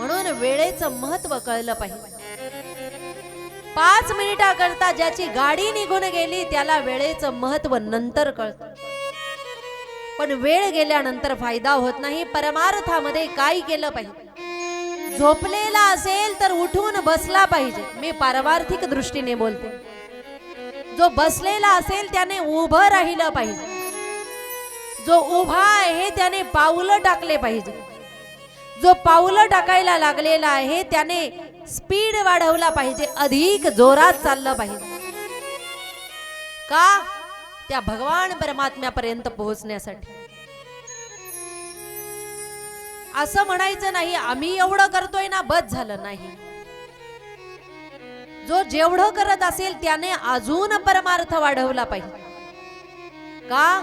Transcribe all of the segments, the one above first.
म्हणून वेळेचं महत्त्व कळलं पाहिजे. पाच मिनिटाकरता ज्याची गाडी निघून गेली त्याला वेळेचं महत्त्व नंतर कळतं. पण वेळ गेल्यानंतर फायदा होत नाही परमार्थामध्ये काय केलं पाहिजे? झोपलेला असेल तर उठून बसला पाहिजे. मी पारमार्थिक दृष्टीने बोलते. जो बसलेला असेल त्याने उभं राहिलं पाहिजे. जो उभा आहे त्याने पावलं टाकले पाहिजे. जो पाऊलं टाकायला लागलेला आहे त्याने स्पीड वाढवला पाहिजे अधिक जोरात चाललं पाहिजे. का? त्या भगवान परमात्म्यापर्यंत पोहोचण्यासाठी. असं म्हणायचं नाही आम्ही एवढं करतोय ना बस झालं नाही. जो जेवढं करत असेल त्याने अजून परमार्थ वाढवला पाहिजे. का?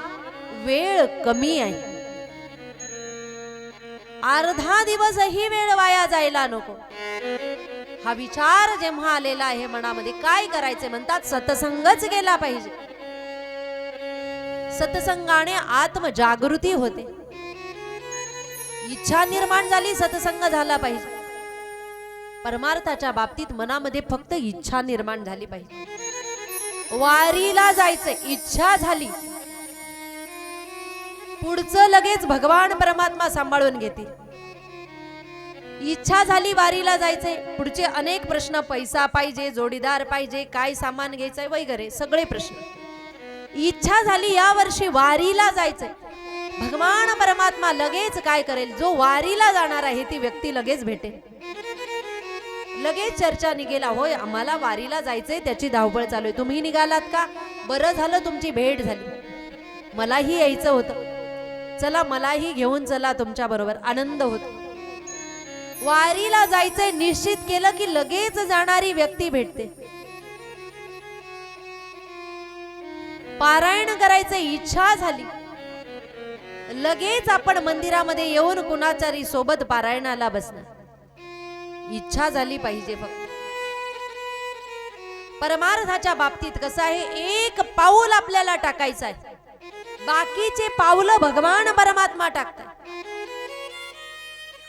वेळ कमी आहे. अर्धा दिवसही वेळ वाया जायला नको. हा विचार जेव्हा आलेला आहे मनामध्ये काय करायचे म्हणतात? सतसंगच गेला पाहिजे. सतसंगाने आत्मजागृती होते. इच्छा निर्माण झाली सतसंग झाला पाहिजे. परमार्थाच्या बाबतीत मनामध्ये फक्त इच्छा निर्माण झाली पाहिजे. वारीला जायचं इच्छा झाली. पुढचं लगेच भगवान परमात्मा सांभाळून घेतील. इच्छा झाली वारीला जायचंय. पुढचे अनेक प्रश्न पैसा पाहिजे जोडीदार पाहिजे काय सामान घ्यायचंय वगैरे सगळे प्रश्न. इच्छा झाली या वर्षी वारीला जायचंय. भगवान परमात्मा लगेच काय करेल? जो वारीला जाणार आहे ती व्यक्ती लगेच भेटेल. लगेच चर्चा निघेला होय आम्हाला वारीला जायचंय त्याची धावपळ चालू आहे. तुम्ही निघालात का? बरं झालं तुमची भेट झाली. मलाही यायचं होतं. चला मलाही घेऊन चला तुमच्या बरोबर आनंद होतो. वारीला जायचंय निश्चित केलं की लगेच जाणारी व्यक्ती भेटते. पारायण करायचं इच्छा झाली. लगेच आपण मंदिरामध्ये येऊन कुणाचारी सोबत पारायणाला बसणार. इच्छा झाली पाहिजे फक्त. परमार्थाच्या बाबतीत कसं आहे एक पाऊल आपल्याला टाकायचं आहे. बाकीचे पावलं भगवान परमात्मा टाकतात.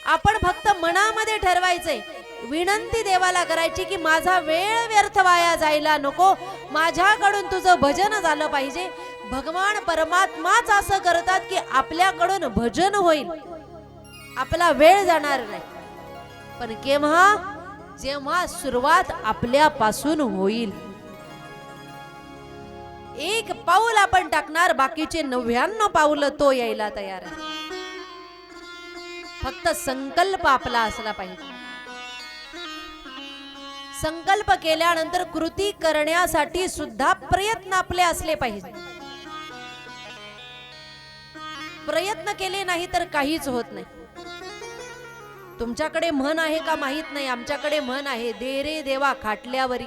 आपण फक्त मनामध्ये ठरवायचंय विनंती देवाला करायची की माझा वेळ व्यर्थ वाया जायला नको माझ्याकडून तुझं भजन झालं पाहिजे. भगवान परमात्माच असं करतात की आपल्याकडून भजन होईल. आपला वेळ जाणार नाही. पण केव्हा? जेव्हा सुरुवात आपल्यापासून होईल. एक पाऊल आपण टाकणार बाकीचे नव्याण्णव पाऊल तो यायला तयार आहे. फक्त संकल्प आपला असला पाहिजे. संकल्प केल्यानंतर कृती करण्यासाठी सुद्धा प्रयत्न आपले असले पाहिजे. प्रयत्न केले नाही तर काहीच होत नाही. तुमच्याकडे म्हण आहे का माहीत नाही? आमच्याकडे म्हण आहे. दे रे देवा खाटल्यावरी.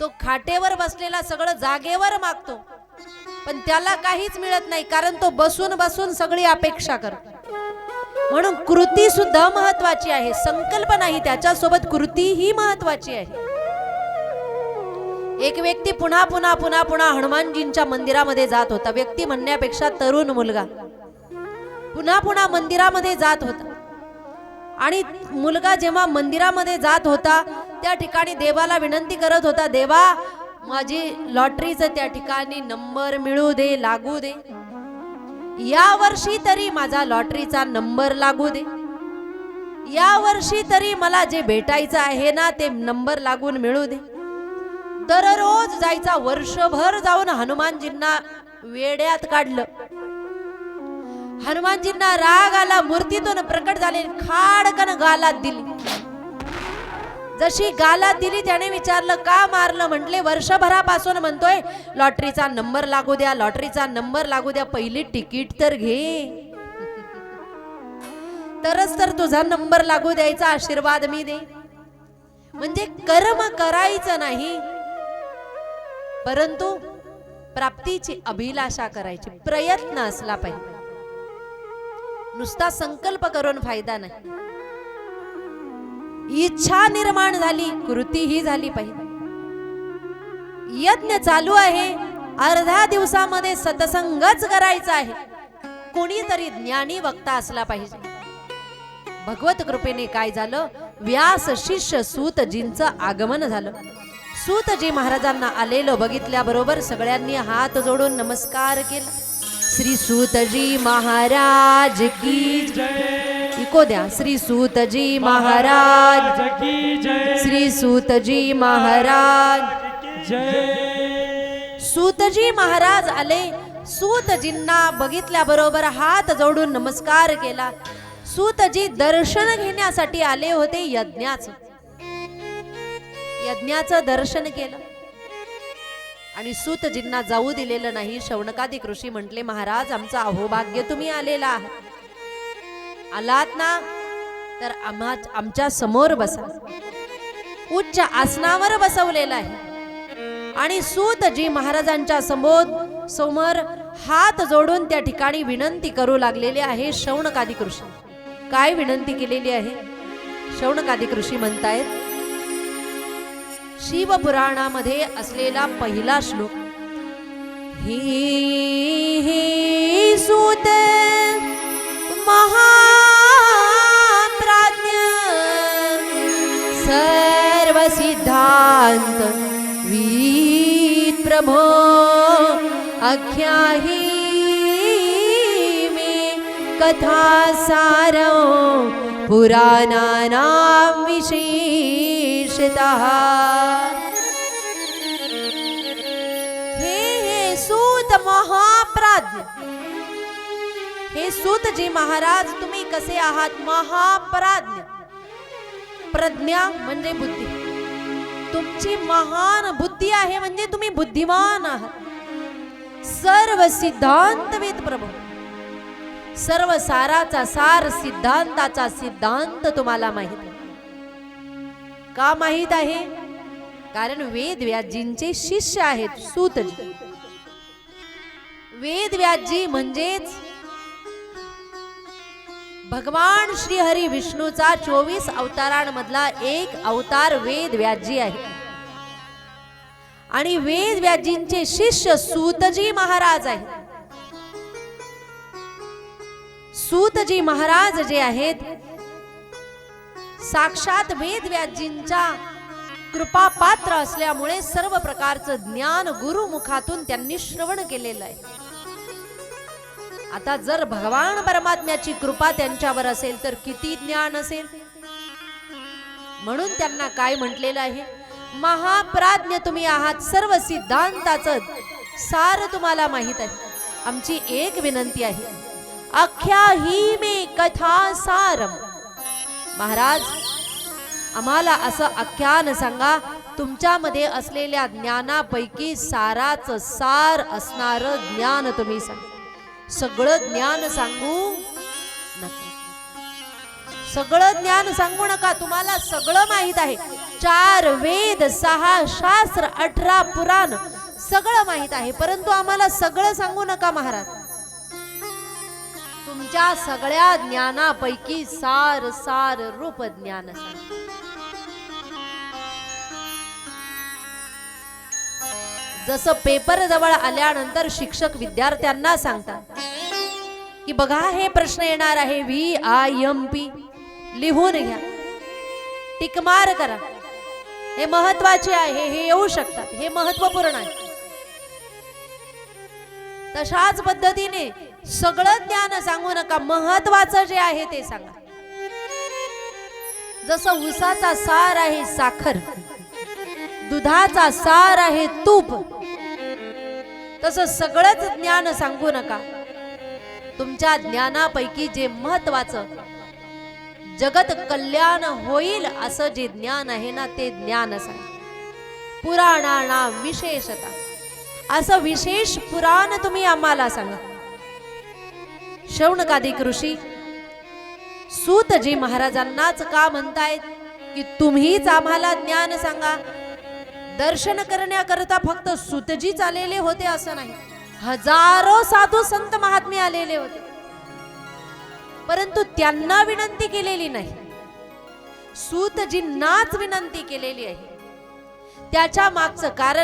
तो खाटेवर बसलेला सगळं जागेवर मागतो. पण त्याला काहीच मिळत नाही कारण तो बसून बसून सगळी अपेक्षा करतो. म्हणून कृती सुद्धा महत्वाची आहे. संकल्प नाही त्याच्यासोबत कृती ही महत्वाची आहे. एक व्यक्ती पुन्हा पुन्हा पुन्हा पुन्हा हनुमानजींच्या मंदिरामध्ये जात होता. व्यक्ती म्हणण्यापेक्षा तरुण मुलगा. पुन्हा पुन्हा मंदिरामध्ये जात होता. आणि मुलगा जेव्हा मंदिरामध्ये जात होता त्या ठिकाणी देवाला विनंती करत होता देवा माझी लॉटरीचं त्या ठिकाणी नंबर मिळू दे लागू दे. या वर्षी तरी माझा लॉटरीचा नंबर लागू दे. या वर्षी तरी मला जे भेटायचं आहे ना ते नंबर लागून मिळू दे. दररोज जायचा वर्षभर जाऊन हनुमानजींना वेड्यात काढलं. हनुमानजींना राग आला मूर्तीतून प्रकट झाले खाडकन गालात दिली. जशी गालात दिली त्याने विचारलं का मारलं? म्हटले वर्षभरापासून म्हणतोय लॉटरीचा नंबर लागू द्या लॉटरीचा नंबर लागू द्या पहिली तिकीट तर घे. तरच तर तुझा नंबर लागू द्यायचा आशीर्वाद मी दे. म्हणजे कर्म करायचं नाही परंतु प्राप्तीची अभिलाषा करायची प्रयत्न असला पाहिजे. नुसता संकल्प करून फायदा नाही. इच्छा निर्माण झाली कृती ही झाली पाहिजे यज्ञ चालू आहे अर्ध्या दिवसामध्ये सतसंगच करायचा आहे. कोणीतरी ज्ञानी वक्ता असला पाहिजे. भगवत कृपेने काय झालं? व्यास शिष्य सूतजींचं आगमन झालं. सूतजी महाराजांना आलेलं बघितल्याबरोबर सगळ्यांनी हात जोडून नमस्कार केला. श्री सूतजी महाराज की जय। इको द्या श्री सूतजी महाराज। की जय श्री सूतजी महाराज जय। सूतजी महाराज आले सूतजींना बघितल्याबरोबर हात जोडून नमस्कार केला. सूतजी दर्शन घेण्यासाठी आले होते यज्ञाचं. यज्ञाचं दर्शन केलं. आणि सूतजींना जाऊ दिलेलं नाही शौनकादिक ऋषी म्हटले महाराज आमचं अहोभाग्य तुम्ही आलेला आहात आलात ना? तर आम्हा आमच्यासमोर बसा. उच्च आसनावर बसवलेला आहे. आणि सूतजी महाराजांच्या समोर समोर हात जोडून त्या ठिकाणी विनंती करू लागलेले आहे शौनकादिक ऋषी काय विनंती केलेली आहे? शौनकादिक ऋषी म्हणतायत शिवपुराणामध्ये असलेला पहिला श्लोक. ही ही सूत महाप्राज्ञ सर्व सिद्धांत वीत प्रभो अख्याही मे कथा सारो पुराणानां विशेषतः हे हे सूत महाप्राज्ञ हे सूतजी महाराज तुम्ही कसे आहात? महाप्राज्ञ प्रज्ञा म्हणजे बुद्धी. तुमची महान बुद्धी आहे म्हणजे तुम्ही बुद्धिमान आहात. सर्व सिद्धांतवेद प्रभू. सर्व साराचा सार सिद्धांताचा सिद्धांत तुम्हाला माहीत का माहीत आहे? कारण वेद व्याजींचे शिष्य आहेत सूतजी. वेद व्याजी म्हणजेच भगवान श्री हरी विष्णूचा चोवीस अवतारांमधला एक अवतार वेद व्याजी आहे. आणि वेद व्याजींचे शिष्य सूतजी महाराज आहेत. सूतजी महाराज जे आहेत साक्षात वेद व्याजींच्या कृपा पात्र असल्यामुळे सर्व प्रकारचं ज्ञान गुरुमुखातून त्यांनी श्रवण केलेलं आहे. आता जर भगवान परमात्म्याची कृपा त्यांच्यावर असेल तर किती ज्ञान असेल? म्हणून त्यांना काय म्हटलेलं आहे? महाप्राज्ञ तुम्ही आहात सर्व सिद्धांताचं सार तुम्हाला माहीत आहे. आमची एक विनंती आहे. अख्या ही मे कथा सारम. महाराज आम्हाला असं आख्यान सांगा तुमच्यामध्ये असलेल्या ज्ञानापैकी साराच सार असणार ज्ञान तुम्ही सांगा. सगळं ज्ञान सांगू नका. सगळं ज्ञान सांगू नका तुम्हाला सगळं माहीत आहे. चार वेद सहा शास्त्र अठरा पुराण सगळं माहीत आहे परंतु आम्हाला सगळं सांगू नका महाराज. तुमच्या सगळ्या ज्ञानापैकी सार सार रूप ज्ञान सांगा. जसं पेपर जवळ आल्यानंतर शिक्षक विद्यार्थ्यांना सांगतात की बघा हे प्रश्न येणार आहे व्ही आय एम पी लिहून घ्या. टिकमार करा. हे महत्त्वाचे आहे हे येऊ शकतात. हे महत्त्वपूर्ण आहे. तशाच पद्धतीने सगळं ज्ञान सांगू नका. महत्वाचं जे आहे ते सांगा. जसं उसाचा सार आहे साखर दुधाचा सार आहे तूप तसं सगळंच ज्ञान सांगू नका. तुमच्या ज्ञानापैकी जे महत्वाचं जगत कल्याण होईल असं जे ज्ञान आहे ना ते ज्ञान सांगा. पुराणाना विशेषता. असं विशेष पुराण तुम्ही आम्हाला सांगा. शौनकादिक ऋषी सूतजी महाराजांनाच का म्हणतायत की तुम्हीच आम्हाला ज्ञान सांगा. दर्शन करण्याकरता फक्त सुतजीच आलेले होते असं नाही. हजारो साधू संत महात्मे आलेले होते. परंतु त्यांना विनंती केलेली नाही. सूतजींनाच विनंती केलेली आहे. त्याच्या मागचं कारण